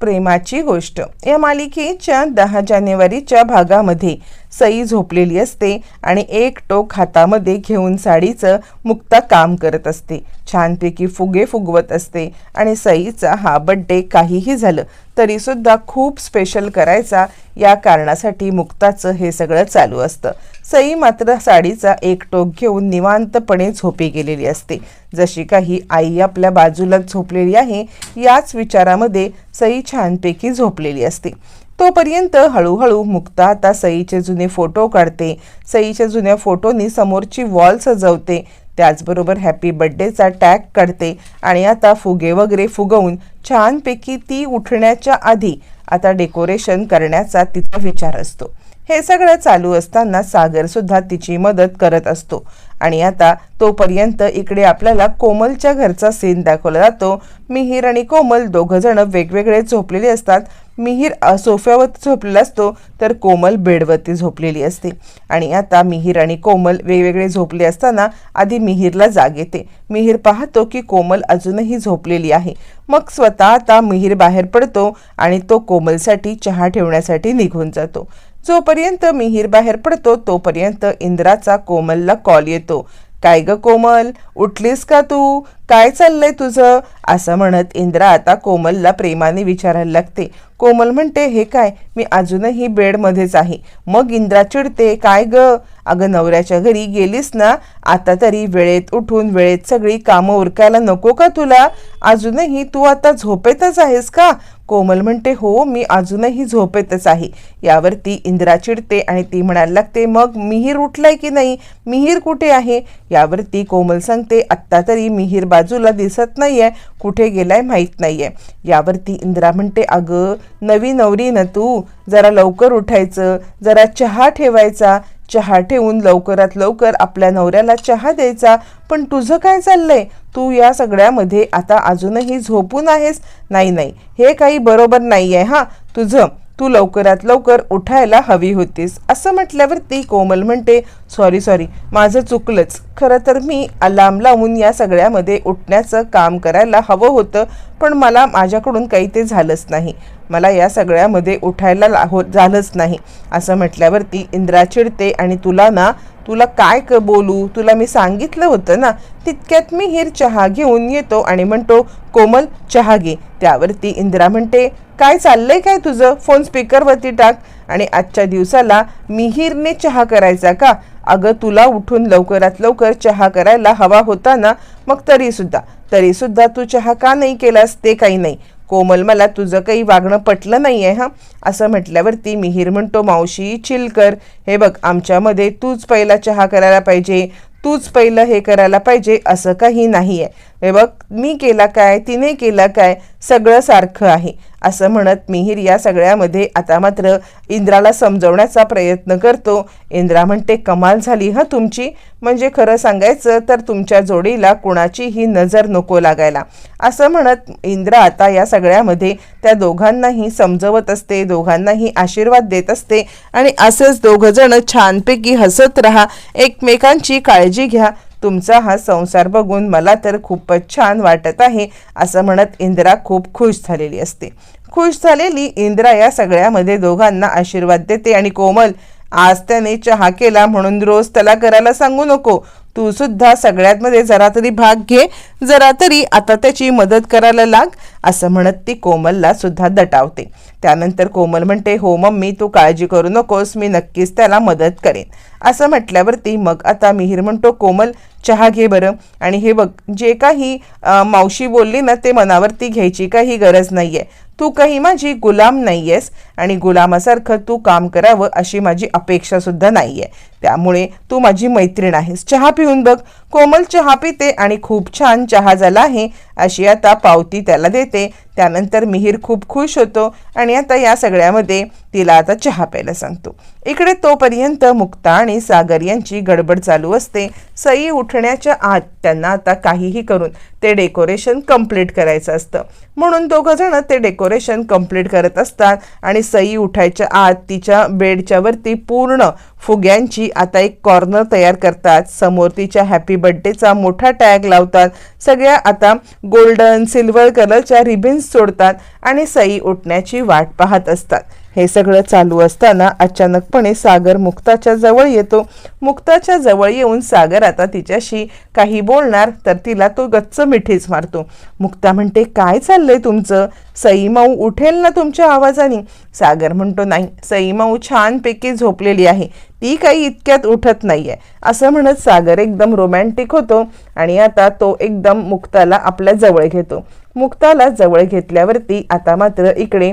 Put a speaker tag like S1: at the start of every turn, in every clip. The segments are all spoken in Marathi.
S1: प्रेमाची गोष्ट. या मालिकेच्या दहा जानेवारीच्या भागामध्ये सई झोपलेली असते आणि एक टोक हातामध्ये घेऊन साडीचं मुक्ता काम करत असते. छानपैकी फुगे फुगवत असते आणि सईचा हा बड्डे काहीही झालं तरीसुद्धा खूप स्पेशल करायचा या कारणासाठी मुक्ताचं हे सगळं चालू असतं. सई मात्र साडीचा एक टोक घेऊन निवांतपणे झोपी गेलेली असते. जशी काही आई आपल्या बाजूला झोपलेली आहे याच विचारामध्ये सई छानपैकी झोपलेली असते. तोपर्यंत हळूहळू मुक्ता आता सईचे जुने फोटो काढते. सईच्या जुन्या फोटोनी समोरची वॉल सजवते. त्याचबरोबर हॅपी बड्डेचा टॅग काढते. आणि आता फुगे वगैरे फुगवून छानपैकी ती उठण्याच्या आधी आता डेकोरेशन करण्याचा तिचा विचार असतो. हे सगळं चालू असताना सागर सुद्धा तिची मदत करत असतो. आणि आता तोपर्यंत इकडे आपल्याला कोमलच्या घरचा सीन दाखवला जातो. मिहीर आणि कोमल दोघं जण वेगवेगळे झोपलेले असतात. मिहीर सोफ्यावरती झोपलेला असतो तर कोमल बेडवरती झोपलेली असते. आणि आता मिहीर आणि कोमल वेगवेगळे झोपले असताना आधी मिहीरला जाग येते. मिहीर पाहतो की कोमल अजूनही झोपलेली आहे. मग स्वतः आता मिहीर बाहेर पडतो आणि तो कोमलसाठी चहा ठेवण्यासाठी निघून जातो. जोपर्यंत मिहीर बाहेर पडतो तोपर्यंत इंद्राचा कोमलला कॉल येतो. काय ग कोमल? उठलीस का तू? काय चाललंय तुझं? असं म्हणत इंद्रा आता कोमलला प्रेमाने विचारायला लागते. कोमल म्हणते हे काय? मी अजूनही बेडमध्येच आहे. मग इंद्रा चिडते काय ग? अगं नवऱ्याच्या घरी गेलीस ना? आता तरी वेळेत उठून वेळेत सगळी कामं उरकायला नको का तुला? अजूनही तू आता झोपेतच आहेस का? कोमल म्हणते हो मी अजूनही झोपेतच आहे. यावरती इंद्रा चिडते आणि ती म्हणायला लागते मग मिहीर उठलाय की नाही? मिहीर कुठे आहे? यावरती कोमल सांगते आत्ता तरी मिहीर बाजूला दिसत नाहीये कुठे गेलाय माहीत नाहीये. यावरती इंद्रा म्हणते अगं नवी नवरी ना तू. जरा लवकर उठायचं. जरा चहा ठेवायचा. चहा ठेवून लवकरात लवकर आपल्या नवऱ्याला चहा द्यायचा. पण तुझं काय चाललंय? तू या सगळ्यामध्ये आता अजूनही झोपून आहेस? नाही नाही. हे काही बरोबर नाही आहे हां. तुझं तू लवकरात लवकर उठायला हवी होतीस. असं म्हटल्यावरती कोमल म्हणते सॉरी सॉरी माझं चुकलंच. खरं तर मी अलार्म लावून या सगळ्यामध्ये उठण्याचं काम करायला हवं होतं पण मला माझ्याकडून काही ते झालंच नाही. मला या सगळ्यामध्ये उठायला ला- हो झालंच नाही. असं म्हटल्यावरती इंद्रा चिडते आणि तुला ना तुला काय क बोलू? तुला मी सांगितलं होतं ना तितक्यात मी हिर चहा घेऊन येतो. आणि म्हणतो कोमल चहा घे. त्यावरती इंदिरा म्हणते काय चाललंय काय तुझं? फोन स्पीकरवरती टाक. आणि आजच्या दिवसाला मिहीरने चहा करायचा का? अगं तुला उठून लवकरात लवकर चहा करायला हवा होता ना? मग तरीसुद्धा. तरीसुद्धा तू चहा का नाही केलास? ते काही नाही. कोमल मला तुझं काही वागणं पटलं नाही आहे हां? असं म्हटल्यावरती मिहीर म्हणतो मावशी चिल कर. हे बघ आमच्यामध्ये तूच पहिला चहा करायला पाहिजे. तूच पहिलं हे करायला पाहिजे असं काही नाही आहे हे बघ मी केला काय तिने केला काय सगळं सारखं आहे. असं म्हणत मिहीर या सगळ्यामध्ये आता मात्र इंद्राला समजवण्याचा प्रयत्न करतो. इंद्रा म्हणते कमाल झाली हं तुमची. म्हणजे खरं सांगायचं तर तुमच्या जोडीला कुणाचीही नजर नको लागायला. असं म्हणत इंद्रा आता या सगळ्यामध्ये त्या दोघांनाही समजवत असते दोघांनाही आशीर्वाद देत असते आणि असंच दोघंजणं छानपैकी हसत राहा. एकमेकांची काळजी घ्या. तुमचा हा संसार बघून मला तर खूपच छान वाटत आहे असं म्हणत इंदिरा खूप खुश झालेली असते. खुश झालेली इंदिरा या सगळ्यामध्ये दोघांना आशीर्वाद देते आणि कोमल आज त्याने चहा केला म्हणून रोज त्याला करायला सांगू नको. तू सुद्धा सगळ्यातमध्ये जरा तरी भाग घे जरा तरी आता त्याची मदत करायला लाग असं म्हणत ती कोमलला सुद्धा दटावते. त्यानंतर कोमल म्हणते हो मम्मी तू काळजी करू नकोस मी नक्कीच त्याला मदत करेन. असं म्हटल्यावरती मग आता मिहीर म्हणतो कोमल चहा घे बरं. आणि हे बघ जे काही मावशी बोलली ना ते मनावरती घ्यायची काही गरज नाही आहे तू काही माझी गुलाम नाही आहेस आणि गुलामासारखं तू काम करावं अशी माझी अपेक्षासुद्धा नाही आहे त्यामुळे तू माझी मैत्रीण आहेस. चहा पिऊन बघ. कोमल चहा पिते आणि खूप छान चहा झाला आहे अशी आता पावती त्याला देते. त्यानंतर मिहीर खूप खुश होतो आणि आता या सगळ्यामध्ये तिला आता चहा प्यायला सांगतो. इकडे तोपर्यंत मुक्ता आणि सागर यांची गडबड चालू असते. सई उठण्याच्या आत त्यांना आता काहीही करून ते डेकोरेशन कंप्लीट करायचं असतं. म्हणून दोघंजणं ते डेकोरेशन कंप्लीट करत असतात आणि सई उठायच्या आत तिच्या बेडच्या वरती पूर्ण फुग्यांची आता एक कॉर्नर तयार करतात. समोर तिच्या हॅपी बर्थडेचा मोठा टॅग लावतात. सगळ्या आता गोल्डन सिल्वर कलरच्या रिबिन्स सोडतात आणि सई उठण्याची वाट पाहत असतात. हे सगळं चालू असताना अचानकपणे सागर मुक्ताच्या जवळ येतो. मुक्ताच्या जवळ येऊन सागर आता तिच्याशी काही बोलणार तर तिला तो गच्च मिठीच मारतो. मुक्ता म्हणते काय चाललंय तुमचं? सईमाऊ उठेल ना तुमच्या आवाजाने? सागर म्हणतो नाही सईमाऊ छानपैकी झोपलेली आहे. ती काही इतक्यात उठत नाही आहे असं म्हणत सागर एकदम रोमॅन्टिक होतो आणि आता तो एकदम मुक्ताला आपल्या जवळ घेतो. मुक्ताला जवळ घेतल्यावरती आता मात्र इकडे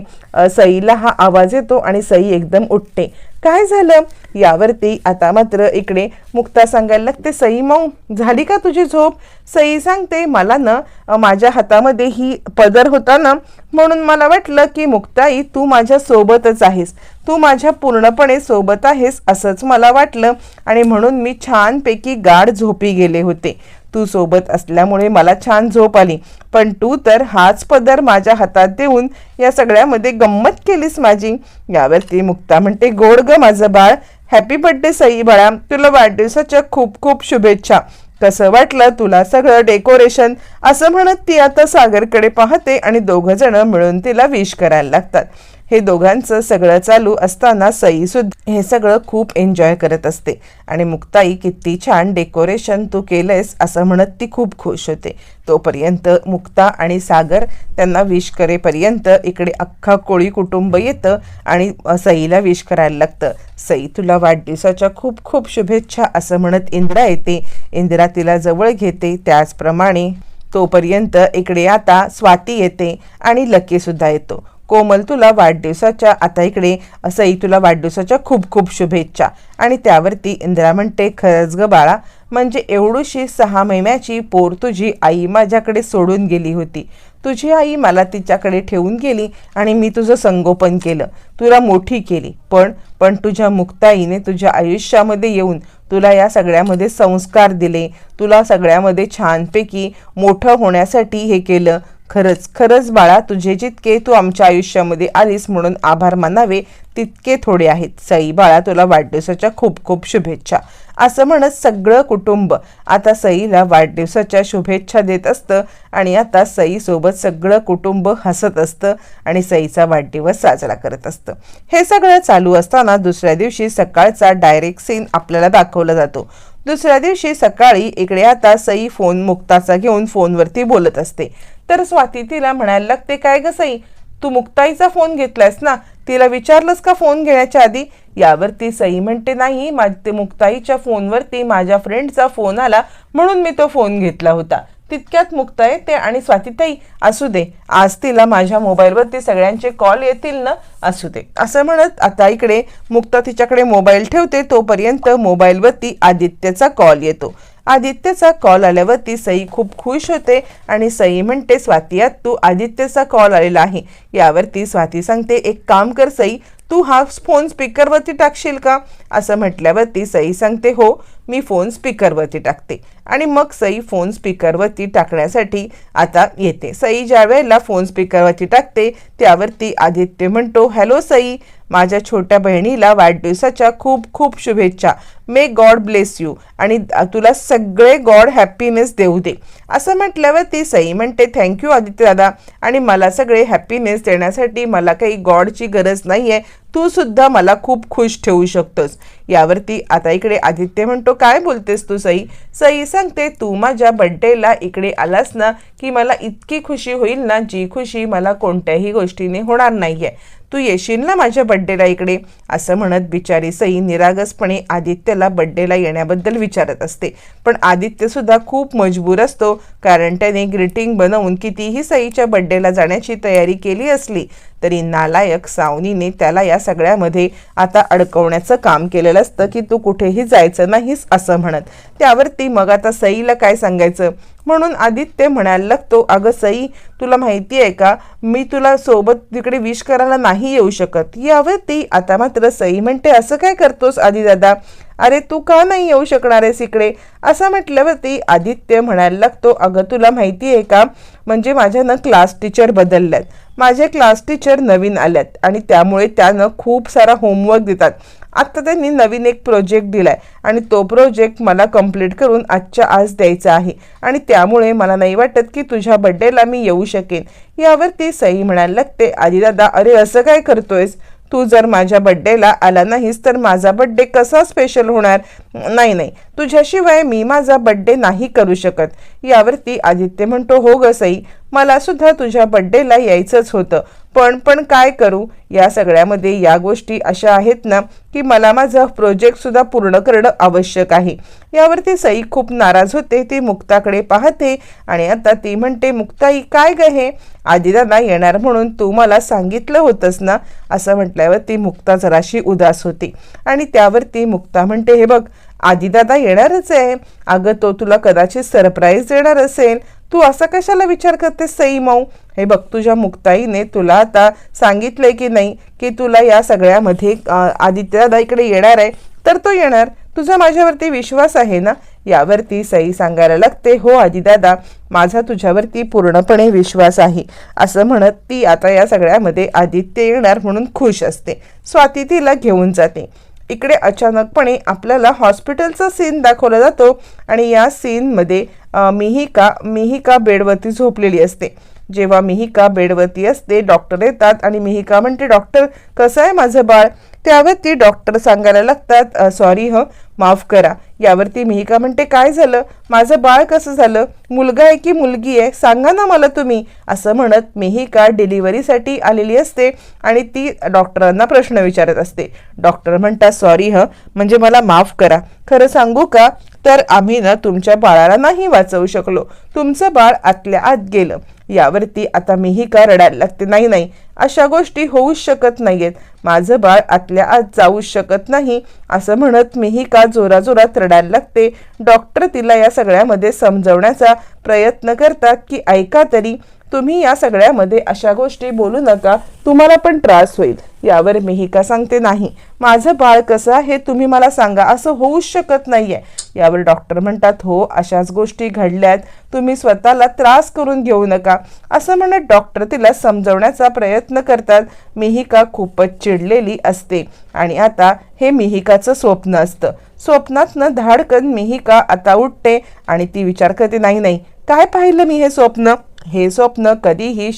S1: सईला हा आवाज येतो आणि सई एकदम उठते. काय झालं? यावरती आता मात्र इकडे मुक्ता सांगायला लागते सई माऊ झाली का तुझी झोप? सई सांगते मला ना माझ्या हातामध्ये ही पदर होता ना म्हणून मला वाटलं की मुक्ताई तू माझ्या सोबतच आहेस. तू माझ्या पूर्णपणे सोबत आहेस असंच मला वाटलं आणि म्हणून मी छानपैकी गाढ झोपी गेले होते. तू सोबत असल्यामुळे मला छान झोप आली. पण तू तर हाच पदर माझ्या हातात देऊन या सगळ्यामध्ये गंमत केलीस माझी? यावरती मुक्ता म्हणते गोड ग माझं बाळ. हॅपी बर्थडे सई बाळा. तुला वाढदिवसाच्या खूप खूप शुभेच्छा. कसं वाटलं तुला सगळं डेकोरेशन? असं म्हणत ती आता सागरकडे पाहते आणि दोघं जण मिळून तिला विश करायला लागतात. हे दोघांचं सगळं चालू असताना सई सुद्धा हे सगळं खूप एन्जॉय करत असते. आणि मुक्ताई किती छान डेकोरेशन तू केलंयस असं म्हणत ती खूप खुश होते. तोपर्यंत मुक्ता आणि सागर त्यांना विश करेपर्यंत इकडे अख्खा कोळी कुटुंब येतं आणि सईला विश करायला लागतं. सई तुला वाढदिवसाच्या खूप खूप शुभेच्छा असं म्हणत इंदिरा येते. इंदिरा तिला जवळ घेते. त्याचप्रमाणे तोपर्यंत इकडे आता स्वाती येते आणि लकी सुद्धा येतो. कोमल तुला वाढदिवसाच्या आता इकडे असंही तुला वाढदिवसाच्या खूप खूप शुभेच्छा. आणि त्यावरती इंदिरा म्हणते खरंच ग बाळा म्हणजे एवढीशी सहा महिन्याची पोर तुझी आई माझ्याकडे सोडून गेली होती. तुझी आई मला तिच्याकडे ठेवून गेली आणि मी तुझं संगोपन केलं. तुला मोठी केली. पण पण तुझ्या मुक्ताईने तुझ्या आयुष्यामध्ये येऊन तुला या सगळ्यामध्ये संस्कार दिले. तुला सगळ्यामध्ये छानपैकी मोठं होण्यासाठी हे केलं. खरंच खरंच बाळा तुझे जितके तू आमच्या आयुष्यामध्ये आलीस म्हणून आभार मानावे तितके थोडे आहेत. सई बाळा तुला वाढदिवसाच्या खूप खूप शुभेच्छा. असं म्हणत सगळं कुटुंब आता सईला वाढदिवसाच्या शुभेच्छा देत असतं आणि आता सईसोबत सगळं कुटुंब हसत असतं आणि सईचा वाढदिवस साजरा करत असतं. हे सगळं चालू असताना दुसऱ्या दिवशी सकाळचा डायरेक्ट सीन आपल्याला दाखवला जातो. दुसऱ्या दिवशी सकाळी इकडे आता सई फोन मुक्ताचा घेऊन फोनवरती बोलत असते. तर स्वाती तिला म्हणायला लागते काय ग सई तू मुक्ताईचा फोन घेतलायस ना? तिला विचारलंस का फोन घेण्याच्या आधी? यावरती सई म्हणते नाही माझ ते मुक्ताईच्या फोनवरती माझ्या फ्रेंडचा फोन आला म्हणून मी तो फोन घेतला होता. तितक्यात मुक्ताई ते आणि स्वातीताई असू दे आज तिला माझ्या मोबाईलवरती सगळ्यांचे कॉल येतील ना? असू दे. असं म्हणत आता इकडे मुक्ता तिच्याकडे मोबाईल ठेवते तोपर्यंत मोबाईलवरती आदित्यचा कॉल येतो. आदित्यचा कॉल आल्यावरती सई खूप खुश होते आणि सई म्हणते स्वाती तू आदित्यचा कॉल आलेला आहे. यावरती स्वाती सांगते एक काम कर सई तू हा फोन स्पीकरवरती टाकशील का? असं म्हटल्यावरती सई सांगते हो. मी फोन स्पीकरवरती टाकते. आणि मग सई फोन स्पीकरवरती टाकण्यासाठी आता येते. सई ज्या वेळेला फोन स्पीकरवरती टाकते त्यावरती आदित्य म्हणतो हॅलो सई माझ्या छोट्या बहिणीला वाढदिवसाच्या खूप खूप शुभेच्छा. मे गॉड ब्लेस यू आणि तुला सगळे गॉड हॅपीनेस देऊ दे. असं म्हटल्यावर ती सई म्हणते थँक्यू आदित्य दादा. आणि मला सगळे हॅपीनेस देण्यासाठी मला काही गॉडची गरज नाही आहे तू सुद्धा मला खूप खुश ठेवू शकतोस. यावरती आता इकडे आदित्य म्हणतो काय बोलतेस तू सई? सई सांगते तू माझ्या बड्डेला इकडे आलास ना की मला इतकी खुशी होईल ना जी खुशी मला कोणत्याही गोष्टीने होणार नाही आहे तू येशील ना माझ्या बड्डेला इकडे? असं म्हणत बिचारी सई निरागसपणे आदित्यला बड्डेला येण्याबद्दल विचारत असते. पण आदित्यसुद्धा खूप मजबूर असतो कारण त्याने ग्रीटिंग बनवून कितीही सईच्या बड्डेला जाण्याची तयारी केली असली तरी नालायक सावनीने त्याला या सगळ्यामध्ये आता अडकवण्याचं काम केलेलं असतं की तू कुठेही जायचं नाहीस असं म्हणत. त्यावरती मग आता सईला काय सांगायचं? म्हणून आदित्य म्हणायला लागतो अगं सई तुला माहिती आहे का? मी तुला सोबत तिकडे विश करायला नाही येऊ शकत. यावरती आता मात्र सई म्हणते असं काय करतोस आधी दादा अरे तू का नाही येऊ शकणार आहेस इकडे? असं म्हटल्यावरती आदित्य म्हणायला लागतो अगं तुला माहिती आहे का? म्हणजे माझ्या ना क्लास टीचर बदलल्यात. माझे क्लास टीचर नवीन आल्यात आणि त्यामुळे त्यानं खूप सारा होमवर्क देतात. आत्ता त्यांनी नवीन एक प्रोजेक्ट दिलाय आणि तो प्रोजेक्ट मला कंप्लीट करून आजच्या आज द्यायचा आहे. आणि त्यामुळे मला नाही वाटत की तुझ्या बड्डेला मी येऊ शकेन. यावर ती सई म्हणायला लागते आधी दादा अरे असं काय करतोयस? तू जर माझ्या बड्डेला आला नाहीस तर माझा बड्डे कसा स्पेशल होणार? नाही नाही. तुझ्याशिवाय मी माझा बड्डे नाही करू शकत. यावरती आदित्य म्हणतो हो ग सई. मला सुद्धा तुझ्या बड्डेला यायचंच होतं. पण पण काय करू? या सगळ्यामध्ये या गोष्टी अशा आहेत ना की मला माझं प्रोजेक्टसुद्धा पूर्ण करणं आवश्यक आहे. यावरती सई खूप नाराज होते ती मुक्ताकडे पाहते आणि आता ती म्हणते मुक्ताई काय ग हे? आदिदादा येणार म्हणून तू मला सांगितलं होतंस ना? असं म्हटल्यावर ती मुक्ता जराशी उदास होती. आणि त्यावरती मुक्ता म्हणते हे बघ आदिदादा येणारच आहे. अगं तो तुला कदाचित सरप्राईज देणार असेल. तू असा कशाला विचार करतेस सई माऊ? हे बघ तुझ्या मुक्ताईने तुला आता सांगितलंय की नाही की तुला या सगळ्यामध्ये आदित्यदादा इकडे येणार आहे तर तो येणार. तुझा माझ्यावरती विश्वास आहे ना? यावरती सई सांगायला लागते हो आदिदादा माझा तुझ्यावरती पूर्णपणे विश्वास आहे. असं म्हणत ती आता या सगळ्यामध्ये आदित्य येणार म्हणून खुश असते. स्वाती तिला घेऊन जाते. इकडे अचानकपणे आपल्याला हॉस्पिटलचा सीन दाखवला जातो आणि या सीनमध्ये मिहिका मिहिका बेडवरती झोपलेली असते. जेव्हा मिहिका बेडवरती असते डॉक्टर येतात आणि मिहिका म्हणते डॉक्टर कसं आहे माझं बाळ? त्यावरती डॉक्टर सांगायला लागतात सॉरी ह माफ करा. यावरती मिहिका म्हणते काय झालं? माझं बाळ कसं झालं? मुलगा आहे की मुलगी आहे? सांगा ना मला तुम्ही. असं म्हणत मिहिका डिलिव्हरीसाठी आलेली असते आणि ती डॉक्टरांना प्रश्न विचारत असते. डॉक्टर म्हणतात सॉरी ह म्हणजे मला माफ करा. खरं सांगू का? तर आम्ही ना तुमच्या बाळाला नाही वाचवू शकलो. तुमचं बाळ आतल्या आत गेलं. यावरती आता मीही का रडायला लागते? नाही नाही. अशा गोष्टी होऊच शकत नाहीयेत. माझं बाळ आतल्या आत जाऊच शकत नाही. असं म्हणत मीही का जोराजोरात रडायला लागते? डॉक्टर तिला या सगळ्यामध्ये समजवण्याचा प्रयत्न करतात की ऐका तरी तुम्ही या सगळ्यामध्ये अशा गोष्टी बोलू नका. तुम्हाला पण त्रास होईल. यावर मिहिका सांगते नाही. माझं बाळ कसं आहे तुम्ही मला सांगा. असं होऊच शकत नाहीये. यावर डॉक्टर म्हणतात हो अशाच गोष्टी घडल्यात. तुम्ही स्वतःला त्रास करून घेऊ नका. असं म्हणत डॉक्टर तिला समजवण्याचा प्रयत्न करतात. मिहिका खूपच चिडलेली असते. आणि आता हे मिहिकाचं स्वप्न असतं. स्वप्नातनं धाडकन मिहिका आता उठते आणि ती विचार करते नाही नाही. काय पाहिलं मी हे स्वप्न? हे स्वप्न कधीही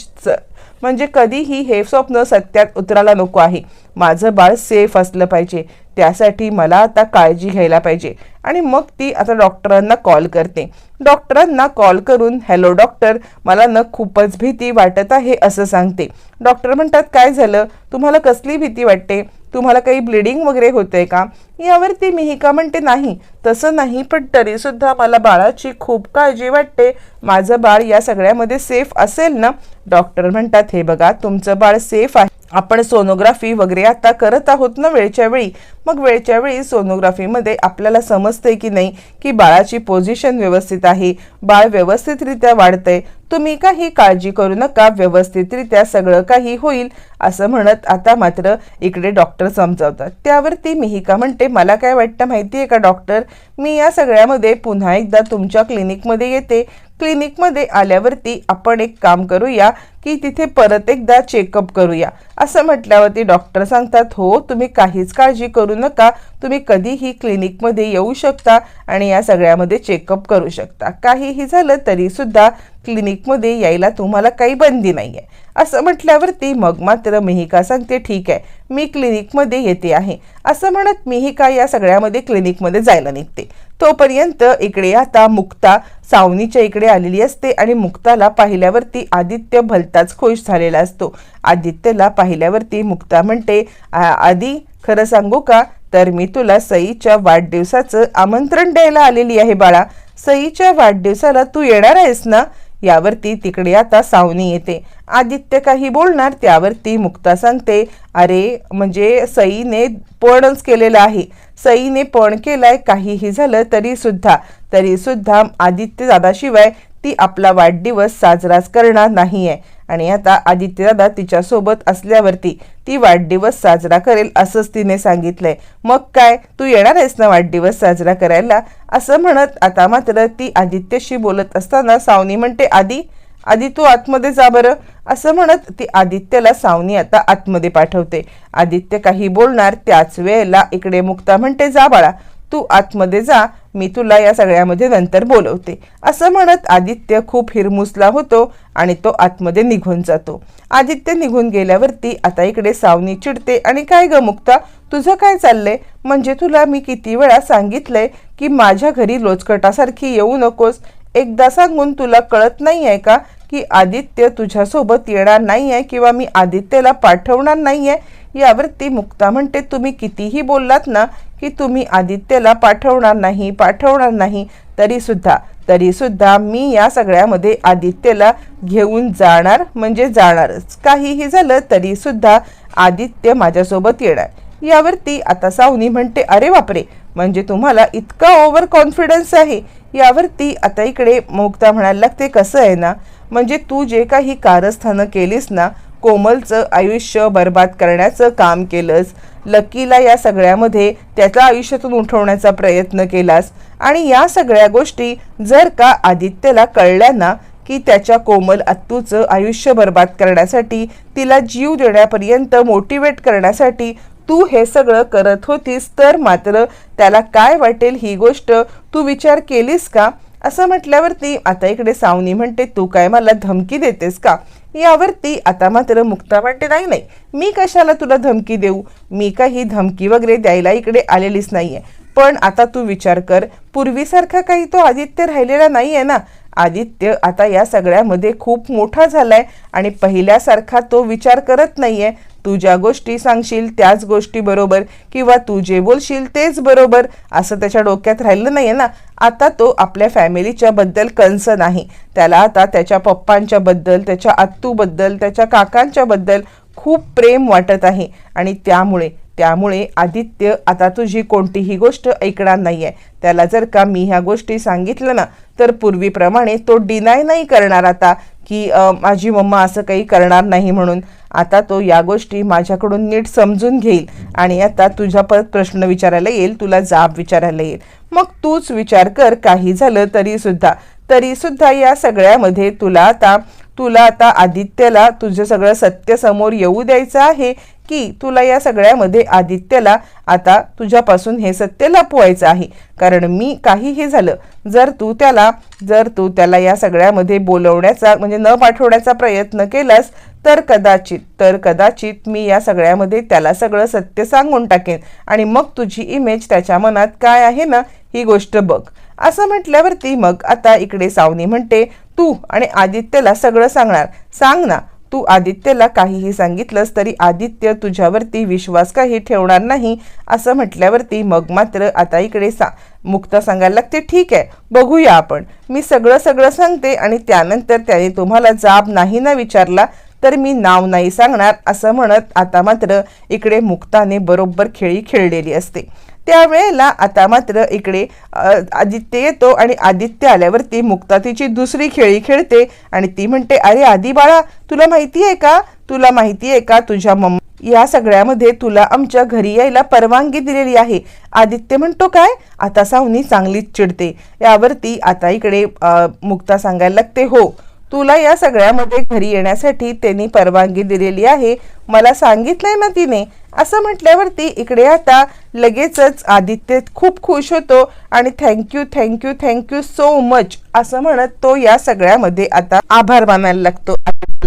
S1: म्हणजे कधीही हे स्वप्न सत्यात उतरायला नको आहे. माझं बाळ सेफ असलं पाहिजे. त्यासाठी मला आता काळजी घ्यायला पाहिजे. आणि मग ती आता डॉक्टरांना कॉल करते. डॉक्टरांना कॉल करून हॅलो डॉक्टर मला न खूपच भीती वाटत आहे असं सांगते. डॉक्टर म्हणतात काय झालं? तुम्हाला कसली भीती वाटते? तुम्हाला काही ब्लिडिंग वगैरे होते का? यावरती मिहिका म्हणते नाही तसं नाही पण तरीसुद्धा मला बाळाची खूप काळजी वाटते. माझं बाळ या सगळ्यामध्ये सेफ असेल ना? डॉक्टर म्हणतात हे बघा तुमचं बाळ सेफ आहे. आपण सोनोग्राफी वगैरे आता करत आहोत ना वेळच्या वेळी. मग वेळच्या वेळी सोनोग्राफीमध्ये आपल्याला समजते की नाही की बाळाची पोझिशन व्यवस्थित आहे. बाळ व्यवस्थितरित्या वाढतंय. तुम्ही काही काळजी करू नका व्यवस्थितरित्या सगळं काही होईल असं म्हणत आता मात्र इकडे डॉक्टर समजावतात. त्यावरती मिहिका म्हणते मला काय वाटतं माहिती आहे का डॉक्टर? मी या सगळ्यामध्ये पुन्हा एकदा तुमच्या क्लिनिकमध्ये येते. क्लिनिकमध्ये आल्यावरती आपण एक काम करूया की तिथे परत एकदा चेकअप करूया. असं म्हटल्यावरती डॉक्टर सांगतात हो तुम्ही काहीच काळजी करू नका. तुम्ही कधीही क्लिनिकमध्ये येऊ शकता आणि या सगळ्यामध्ये चेकअप करू शकता. काहीही झालं तरीसुद्धा क्लिनिकमध्ये यायला तुम्हाला काही बंदी नाही आहे असं म्हटल्यावरती मग मात्र मिहिका सांगते ठीक आहे मी क्लिनिकमध्ये येते आहे. असं म्हणत मिहिका या सगळ्यामध्ये क्लिनिकमध्ये जायला निघते. तोपर्यंत इकडे आता मुक्ता सावनीच्या इकडे आलेली असते आणि मुक्ताला पाहिल्यावरती आदित्य भलताच खुश झालेला असतो. आदित्यला पाहिल्यावरती मुक्ता म्हणते आधी खरं सांगू का? तर मी तुला सईच्या वाढदिवसाचं आमंत्रण द्यायला आलेली आहे बाळा. सईच्या वाढदिवसाला तू येणार आहेस ना? यावरती तिकडे आता सावनी येते. आदित्य काही बोलणार त्यावरती मुक्ता सांगते अरे म्हणजे सईने पणच केलेलं आहे. सईने पण केलाय काहीही झालं तरी सुद्धा. तरी सुद्धा आदित्य दादाशिवाय ती आपला वाढदिवस साजराच करणार नाही आहे आणि आता आदित्यदादा तिच्यासोबत असल्यावरती ती वाढदिवस साजरा करेल असंच तिने सांगितलंय. मग काय? तू येणार आहेस ना वाढदिवस साजरा करायला? असं म्हणत आता मात्र ती आदित्यशी बोलत असताना सावनी म्हणते आधी आधी तू आतमध्ये जा बरं. असं म्हणत ती आदित्यला सावनी आता आतमध्ये पाठवते. आदित्य काही बोलणार त्याच वेळेला इकडे मुक्ता म्हणते जा बाळा. तू आतमध्ये जा मी तुला या सगळ्यामध्ये नंतर बोलवते. असं म्हणत आदित्य खूप हिरमुसला होतो आणि तो आतमध्ये निघून जातो. आदित्य निघून गेल्यावरती आता इकडे सावनी चिडते आणि काय ग मुक्ता तुझं काय चाललंय? म्हणजे तुला मी किती वेळा सांगितलंय की माझ्या घरी लोचकटासारखी येऊ नकोस. एकदा सांगून तुला कळत नाही आहे का की आदित्य तुझ्यासोबत येणार नाही आहे किंवा मी आदित्यला पाठवणार नाही आहे यावरती मुक्ता म्हणते तुम्ही कितीही बोललात ना की तुम्ही आदित्यला पाठवणार नाही पाठवणार नाही तरीसुद्धा तरीसुद्धा मी या सगळ्यामध्ये आदित्यला घेऊन जाणार म्हणजे जाणारच. काहीही झालं तरीसुद्धा आदित्य माझ्यासोबत येणार. यावरती आता सावनी म्हणते अरे बापरे! म्हणजे तुम्हाला इतका ओव्हर कॉन्फिडन्स आहे. यावरती आता इकडे मुक्ता म्हणायला लागते कसं आहे ना? म्हणजे तू जे काही कारस्थानं केलीस ना कोमलचं आयुष्य बर्बाद करण्याचं काम केलंस. लकीला या सगळ्यामध्ये त्याच्या आयुष्यातून उठवण्याचा प्रयत्न केलास. आणि या सगळ्या गोष्टी जर का आदित्यला कळल्या ना की त्याच्या कोमल आत्तूचं आयुष्य बर्बाद करण्यासाठी तिला जीव देण्यापर्यंत मोटिवेट करण्यासाठी तू हे सगळं करत होतीस तर मात्र त्याला काय वाटेल ही गोष्ट तू विचार केलीस का? असं म्हटल्यावरती आता इकडे सावनी म्हणते तू काय मला धमकी देतेस का? यावरती आता मात्र मुक्ता म्हणते नाही नाही मी कशाला तुला धमकी देऊ? मी काही धमकी वगैरे द्यायला इकडे आलेलीच नाही आहे पण आता तू विचार कर पूर्वीसारखा काही तो आदित्य राहिलेला नाही आहे ना? आदित्य आता या सगळ्यामध्ये खूप मोठा झाला आहे आणि पहिल्यासारखा तो विचार करत नाही आहे तू ज्या गोष्टी सांगशील त्याच गोष्टी बरोबर किंवा तू जे बोलशील तेच बरोबर असं त्याच्या डोक्यात राहिलं नाही आहे ना. आता तो आपल्या फॅमिलीच्या बद्दल कन्सर्न आहे. त्याला आता त्याच्या पप्पांच्या बद्दल त्याच्या आत्तूबद्दल त्याच्या काकांच्या बद्दल खूप प्रेम वाटत आहे. आणि त्यामुळे त्यामुळे आदित्य आता तुझी कोणतीही गोष्ट ऐकणार नाही आहे त्याला जर का मी ह्या गोष्टी सांगितलं ना तर पूर्वीप्रमाणे तो डिनाय नाही करणार आता. की माझी मम्मा असं काही करणार नाही म्हणून आता तो या गोष्टी माझ्याकडून नीट समजून घेईल आणि आता तुझ्या परत प्रश्न विचारायला येईल तुला जाब विचारायला येईल. मग तूच विचार कर काही झालं तरीसुद्धा तरीसुद्धा या सगळ्यामध्ये तुला आता तुला आता आदित्यला तुझं सगळं सत्य समोर येऊ द्यायचं आहे की तुला या सगळ्यामध्ये आदित्यला आता तुझ्यापासून हे सत्य लपवायचं आहे. कारण मी काही हे झालं. जर तू त्याला जर तू त्याला या सगळ्यामध्ये बोलवण्याचा म्हणजे न पाठवण्याचा प्रयत्न केलास तर कदाचित तर कदाचित मी या सगळ्यामध्ये त्याला सगळं सत्य सांगून टाकेन. आणि मग तुझी इमेज त्याच्या मनात काय आहे ना ही गोष्ट बघ. असं म्हटल्यावरती मग आता इकडे सावनी म्हणते तू आणि आदित्यला सगळं सांगणार. सांग ना तू आदित्यला काहीही सांगितलंस तरी आदित्य तुझ्यावरती विश्वास काही ठेवणार नाही असं म्हटल्यावरती मग मात्र आता इकडे सा. मुक्ता सांगायला लागते ठीक आहे बघूया आपण. मी सगळं सगळं सांगते आणि त्यानंतर त्याने तुम्हाला जाब नाही ना विचारला तर मी नाव नाही सांगणार असं म्हणत आता मात्र इकडे मुक्ताने बरोबर खेळी खेळलेली असते. त्यावेळेला आता मात्र इकडे आदित्य येतो आणि आदित्य आल्यावरती मुक्ता तिची दुसरी खेळी खेळते आणि ती म्हणते अरे आदी बाळा तुला माहिती आहे का? तुला माहिती आहे का? तुझ्या मम्मा या सगळ्यामध्ये तुला आमच्या घरी यायला परवानगी दिलेली आहे. आदित्य म्हणतो काय? आता सावनी चांगलीच चिडते. यावरती आता इकडे मुक्ता सांगायला लागते हो तुला या सगळ्यामध्ये घरी येण्यासाठी त्यांनी परवानगी दिलेली आहे. मला सांगितलंय ना तिने. असं म्हटल्यावरती इकडे आता लगेचच आदित्य खूप खुश होतो आणि thank you thank you thank you so much असं म्हणत तो या सगळ्यामध्ये आता आभार मानायला लागतो.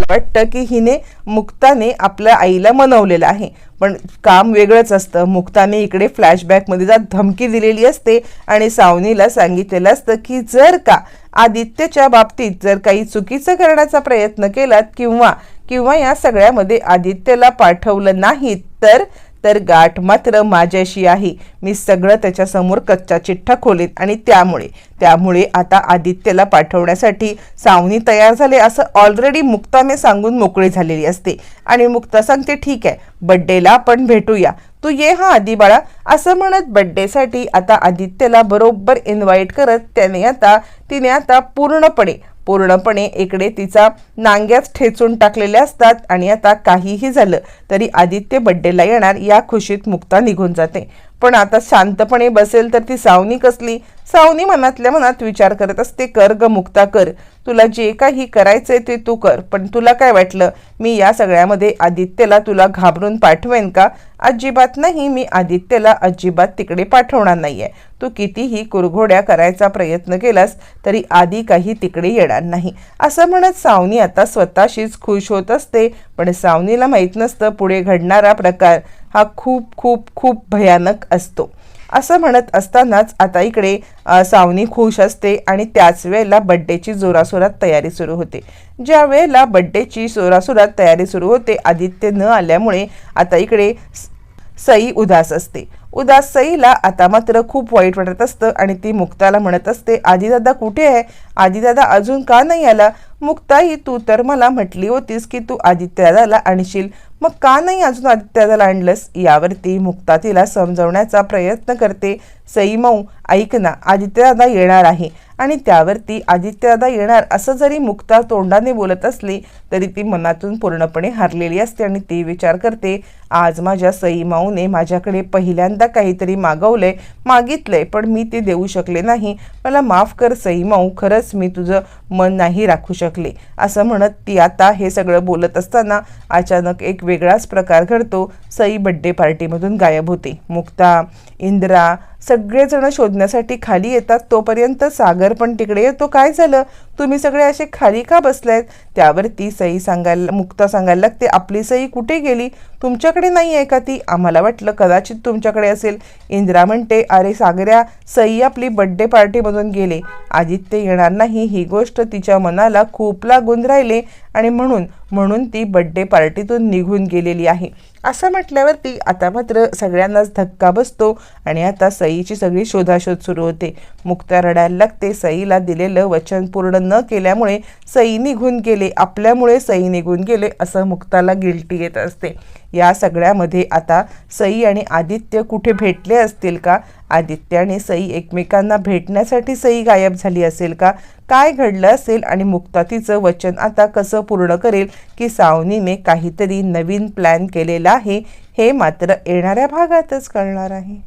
S1: वाटतं की हिने मुक्ताने आपल्या आईला मनवलेलं आहे. पण काम वेगळंच असतं. मुक्ताने इकडे फ्लॅशबॅकमध्ये जात धमकी दिलेली असते आणि सावनीला सांगितलेलं असतं की जर का आदित्यच्या बाबतीत जर काही चुकीचं करण्याचा प्रयत्न केलात किंवा किंवा या सगळ्यामध्ये आदित्यला पाठवलं नाही तर तर गाठ मात्र माझ्याशी आहे. मी सगळं त्याच्यासमोर कच्चा चिठ्ठा खोलेन आणि त्यामुळे त्यामुळे आता आदित्यला पाठवण्यासाठी सावनी तयार झाले असं ऑलरेडी मुक्ताने सांगून मोकळी झालेली असते. आणि मुक्ता सांगते ठीक आहे बड्डेला आपण भेटूया. तू ये हा आदी बाळा. असं म्हणत बड्डेसाठी आता आदित्यला बरोबर इन्व्हाइट करत त्याने आता तिने आता पूर्णपणे पूर्णपणे इकडे तिचा नांग्याच ठेचून टाकलेल्या असतात आणि आता काहीही झालं तरी आदित्य बड्डेला येणार या खुशीत मुक्ता निघून जाते. पण आता शांतपणे बसेल तर ती सावनी कसली? सावनी मनातल्या मनात विचार करत असते कर ग मुक्ता कर. तुला जे काही करायचंय ते तू कर. पण तुला काय वाटलं? मी या सगळ्यामध्ये आदित्यला तुला घाबरून पाठवेन का? अजिबात नाही मी आदित्यला अजिबात तिकडे पाठवणार नाहीये. तू कितीही कुरघोड्या करायचा प्रयत्न केलास तरी आधी काही तिकडे येणार नाही. असं म्हणत सावनी आता स्वतःशीच खुश होत असते. पण सावनीला माहीत नसतं पुढे घडणारा प्रकार. हा खूप खूप खूप भयानक असतो. असं म्हणत असतानाच आता इकडे सावनी खुश असते आणि त्याच वेळेला बड्डेची जोरासोरात तयारी सुरू होते. ज्या वेळेला बड्डेची जोरासोरात तयारी सुरू होते आदित्य न आल्यामुळे आता इकडे स- सई उदास असते. उदास सईला आता मात्र खूप वाईट वाटत असतं आणि ती मुक्ताला म्हणत असते आदिदादा कुठे आहे? आदिदादा अजून का नाही आला? मुक्ताई तू तर मला म्हटली होतीस की तू आदित्यदादाला आणशील. मग का नाही अजून आदित्याला आणलंस? यावरती मुक्ता तिला समजवण्याचा प्रयत्न करते सईमऊ ऐक ना आदित्यदादा येणार आहे. आणि त्यावरती आदित्यदादा येणार असं जरी मुक्ता तोंडाने बोलत असली तरी ती मनातून पूर्णपणे हरलेली असते आणि ती विचार करते आज माझ्या सई माऊने माझ्याकडे पहिल्यांदा काहीतरी मागवलंय मागितलंय पण मी ते देऊ शकले नाही. मला माफ कर सई माऊ खरंच मी तुझं मन नाही राखू शकले. असं म्हणत ती आता हे सगळं बोलत असताना अचानक एक वेगळाच प्रकार घडतो. सई बड्डे पार्टीमधून गायब होते. मुक्ता इंद्रा सगळेजण शोधण्यासाठी खाली येतात तोपर्यंत सागर पण तिकडे येतो. काय झालं? तुम्ही सगळे असे खाली का बसलायत? त्यावरती सई सांगायला मुक्ता सांगायला लागते आपली सई कुठे गेली? तुमच्याकडे नाही आहे का ती? आम्हाला वाटलं कदाचित तुमच्याकडे असेल. इंद्रा म्हणते अरे सागऱ्या सई आपली बड्डे पार्टीमधून गेले. आदित्य येणार नाही. ही गोष्ट तिच्या मनाला खूप लागून राहिले आणि म्हणून म्हणून ती बड्डे पार्टीतून निघून गेलेली आहे. असं म्हटल्यावरती आता मात्र सगळ्यांनाच धक्का बसतो आणि आता सईची सगळी शोधाशोध सुरू होते. मुक्ता रडायला लागते. सईला दिलेलं वचन पूर्ण न केल्यामुळे सई निघून गेले. आपल्यामुळे सई निघून गेले असं मुक्ताला गिल्टी येत असते. या सगळ्यामध्ये आता सई आणि आदित्य कुठे भेटले असतील का? आदित्य आणि सई एकमेकांना भेटण्यासाठी सई गायब झाली असेल का? काय घडलं असेल? आणि मुक्ता तिचं वचन आता कसं पूर्ण करेल? की सावनीने काहीतरी नवीन प्लॅन केलेला आहे हे मात्र येणाऱ्या भागातच कळणार आहे.